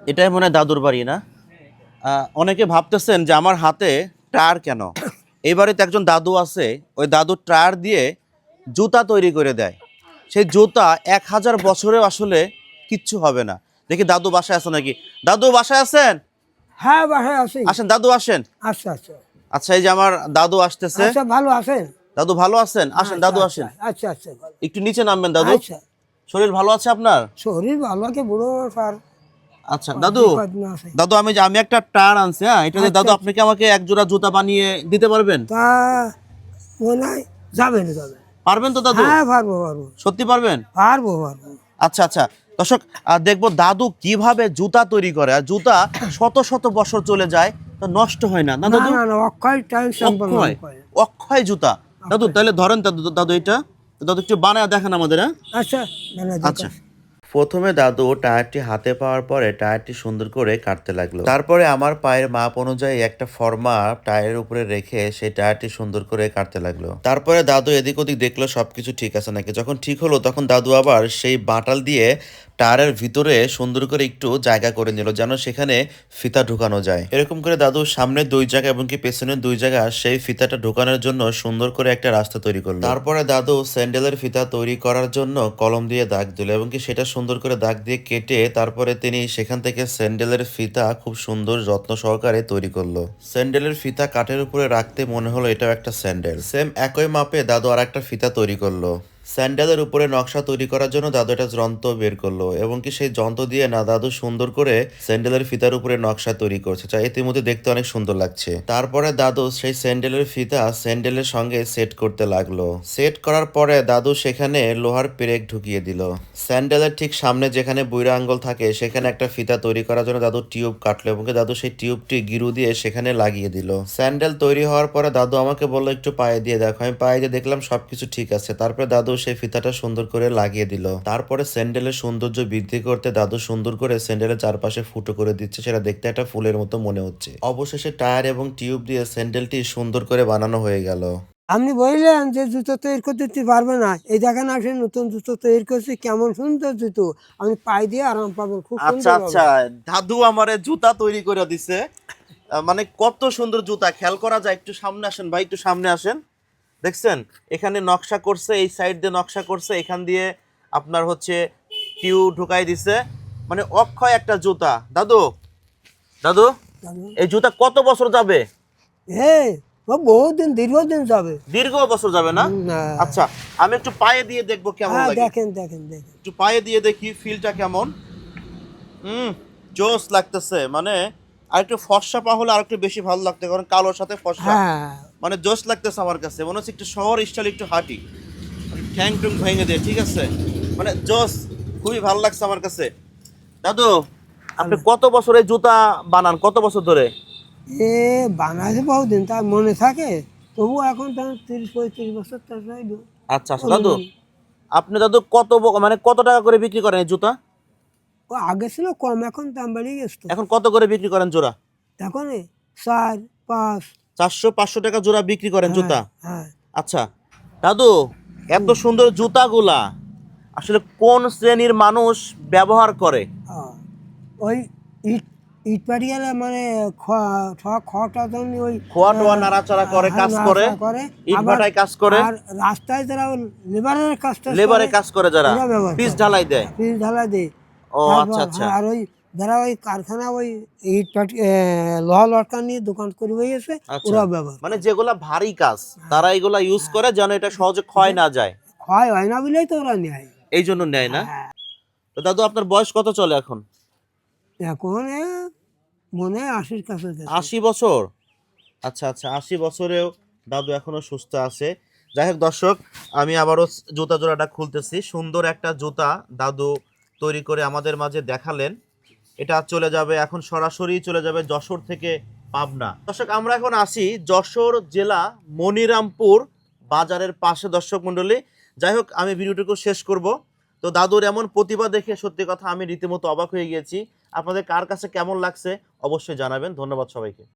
এটাই মনে হয় দাদুর বাড়ি না? অনেকে ভাবতেছেন যে আমার হাতে টায়ার কেন? এই বাড়িতে একজন দাদু আছে ওই দাদুর টায়ার দিয়ে জুতা তৈরি করে দেয়। সেই জুতা এক হাজার বছরেও আসলে কিচ্ছু হবে না। দেখি দাদু বাসায় আছে নাকি? দাদু বাসায় আছেন? হ্যাঁ বাসায় আছি। আসেন দাদু আসেন। আচ্ছা আচ্ছা। আচ্ছা এই যে আমার দাদু আসতেছে। আচ্ছা ভালো আছেন? দাদু ভালো আছেন? আসেন দাদু আসেন। আচ্ছা আচ্ছা। একটু নিচে নামবেন দাদু। আচ্ছা। শরীর ভালো আছে আপনার? শরীর ভালো আছে বুড়ো স্যার। আচ্ছা দাদু দাদু আমি আমি একটা টায়ার আনছি হ্যাঁ? এটা দিয়ে দাদু আপনি কি আমাকে এক জোড়া জুতা বানিয়ে দিতে পারবেন? তা মনে হয় যাবেন পারবেন তো দাদু? হ্যাঁ পারব পারব। সত্যি পারবেন? পারব পারব। আচ্ছা আচ্ছা। দর্শক দেখব দাদু কীভাবে জুতা তৈরি করে আর জুতা শত শত বছর চলে যায় তো নষ্ট হয় না। না দাদু? অক্ষয় টাইম অক্ষয়? অক্ষয় জুতা? দাদু তাহলে ধরেন দাদু দাদু এটা? দাদু একটু বানায় দেখেন আমাদের হ্যাঁ? আচ্ছা আচ্ছা। প্রথমে দাদু টায়ারটি হাতে পাওয়ার পরে টায়ারটি সুন্দর করে কাটতে লাগল। তারপরে আমার পায়ের মাপ অনুযায়ী একটা ফর্মা টায়ারের উপরে রেখে সেই টায়ারটি সুন্দর করে কাটতে লাগল। তারপরে দাদু এদিক ওদিক দেখল সবকিছু ঠিক আছে নাকি? যখন ঠিক হলো তখন দাদু আবার সেই বাটাল দিয়ে টায়ারের ভিতরে সুন্দর করে একটু জায়গা করে নিল, যেন সেখানে ফিতা ঢুকানো যায়। এরকম করে দাদু সামনে দুই জায়গা এবং কি পেছনে দুই জায়গা সেই ফিতাটা ঢুকানোর জন্য সুন্দর করে একটা রাস্তা তৈরি করল। তারপরে দাদু স্যান্ডেলের ফিতা তৈরি করার জন্য কলম দিয়ে দাগ দিল এবং কি সেটা সুন্দর করে দাগ দিয়ে কেটে তারপরে তিনি সেখান থেকে স্যান্ডেলের ফিতা খুব সুন্দর যত্ন সহকারে তৈরি করল। স্যান্ডেলের ফিতা কাঠের উপরে রাখতে মনে হলো এটাও একটা স্যান্ডেল। সেম একই মাপে দাদু আর একটা ফিতা তৈরি করল। স্যান্ডেলের উপরে নকশা তৈরি করার জন্য দাদু একটা যন্ত্র বের করল, এবং কি সেই যন্ত্র দিয়ে না দাদু সুন্দর করে স্যান্ডেলের ফিতার উপরে নকশা তৈরি করছে। যা ইতিমধ্যে দেখতে অনেক সুন্দর লাগছে। তারপরে দাদু সেই স্যান্ডেলের ফিতা স্যান্ডেলের সঙ্গে সেট করতে লাগল। সেট করার পরে দাদু সেখানে লোহার পেরেক ঢুকিয়ে দিল। স্যান্ডেলের ঠিক সামনে যেখানে বুইরা আঙ্গল থাকে, সেখানে একটা ফিতা তৈরি করার জন্য দাদু টিউব কাটলো, এবং দাদু সেই টিউবটি গিরু দিয়ে সেখানে লাগিয়ে দিল। স্যান্ডেল তৈরি হওয়ার পরে দাদু আমাকে বলল, একটু পায়ে দিয়ে দেখো। আমি পায়ে দিয়ে দেখলাম সবকিছু ঠিক আছে। তারপরে দাদু সেই ফিতাটা সুন্দর করে লাগিয়ে দিল। তারপরে স্যান্ডেলের সৌন্দর্য বৃদ্ধি করতে দাদু সুন্দর করে স্যান্ডেলের চারপাশে ফুটো করে দিচ্ছে সেটা দেখতে একটা ফুলের মতো মনে হচ্ছে। অবশেষে টায়ার এবং টিউব দিয়ে স্যান্ডেলটি সুন্দর করে বানানো হয়ে গেল। আপনি বললেন যে জুতো তৈরি করতে তুই পারবে না। এই দেখেন আসে নতুন জুতো তৈরি করছি কেমন সুন্দর জুতো। আমি পাই দিয়ে আরাম পাবো খুব আচ্ছা। আচ্ছা দাদু আমারে জুতা তৈরি করে দিছে। মানে কত সুন্দর জুতা খেয়াল করা যায় একটু সামনে আসেন ভাই একটু সামনে আসেন। দেখছেন? এখানে নকশা করছে এই সাইড দিয়ে নকশা করছে এখান দিয়ে আপনার হচ্ছে টিউ ঢুকাই দিছে। মানে অক্ষয় একটা জুতা। দাদু? দাদু? এই জুতা কত বছর যাবে? বহুদিন দীর্ঘদিন যাবে। দীর্ঘ বছর যাবে না। আচ্ছা আমি একটু পায়ে দিয়ে দেখব কেমন হ্যাঁ লাগে। দেখেন দেখেন দেখেন। একটু পায়ে দিয়ে দেখি ফিলটা কেমন। হুম জোস লাগতেছে। মানে আর একটু ফর্সা পা হলে আর একটু বেশি ভালো লাগতো কারণ কালোর সাথে ফর্সা। হ্যাঁ মানে জোশ লাগতেছে আমার কাছে। মনে হচ্ছে একটু শহর স্টাইল একটু হাঁটি। ঠ্যাং টুং ভেঙে দিয়ে ঠিক আছে? মানে জোশ খুবই ভালো লাগছে আমার কাছে। দাদু আপনি কত বছর এই জুতা বানান? কত বছর ধরে? এ বানাইছে বহুদিন তার মনে থাকে। তবু এখন তো তিরিশ পঁয়ত্রিশ বছর তো যাইব আচ্ছা আচ্ছা। দাদু আপনি দাদু কত মানে কত টাকা করে বিক্রি করেন এই জুতা? ও আগে ছিল কম এখন দাম বেড়ে গেছে এখন কত করে বিক্রি করেন জোড়া? এখন চার পাঁচ চারশো পাঁচশো টাকা জোড়া বিক্রি করেন জুতা? হ্যাঁ। আচ্ছা। দাদু এত সুন্দর জুতাগুলা আসলে কোন শ্রেণির মানুষ ব্যবহার করে? হ্যাঁ। ওই ইট ইট পাটি মানে খড়টা জন্য ওই খোয়া টোয়া নাড়াচাড়া করে হ্যাঁ, কাজ করে ইট ভাটায় কাজ করে। আর রাস্তায় যারা লেবারের কাজটা লেবারে কাজ করে যারা পিস ঢালাই দেয়। পিস ঢালা দেয়। ও আচ্ছা আচ্ছা। হ্যাঁ, আর ওই যারা ওই কারখানা ওই ইট লোহা লটকা নিয়ে দোকান করে হয়ে গেছে আচ্ছা। ওরা ব্যবহার মানে যেগুলা ভারী কাজ তারা এগুলা ইউজ করে যেন এটা সহজে ক্ষয় না যায়। ক্ষয় হয় না বলেই তো ওরা নেয়। এই জন্য নেয় না? হ্যাঁ। তো দাদু আপনার বয়স কত চলে এখন? এখন মনে হয় আশির কাছে। আশি বছর? আচ্ছা আচ্ছা আশি বছরেও দাদু এখনও সুস্থ আছে। যাই হোক দর্শক আমি আবারও জুতা জোড়াটা খুলতেছি। সুন্দর একটা জুতা দাদু তৈরি করে আমাদের মাঝে দেখালেন। এটা চলে যাবে, এখন সরাসরি চলে যাবে যশোর থেকে পাবনা। দর্শক, আমরা এখন আসি যশোর জেলা মনিরামপুর বাজারের পাশে, দর্শক মণ্ডলী। যাই হোক, আমি ভিডিওটুকু শেষ করব। তো দাদুর এমন প্রতিভা দেখে সত্যি কথা আমি রীতিমতো অবাক হয়ে গিয়েছি। আপনাদের কার কাছে কেমন লাগছে অবশ্যই জানাবেন। ধন্যবাদ সবাইকে।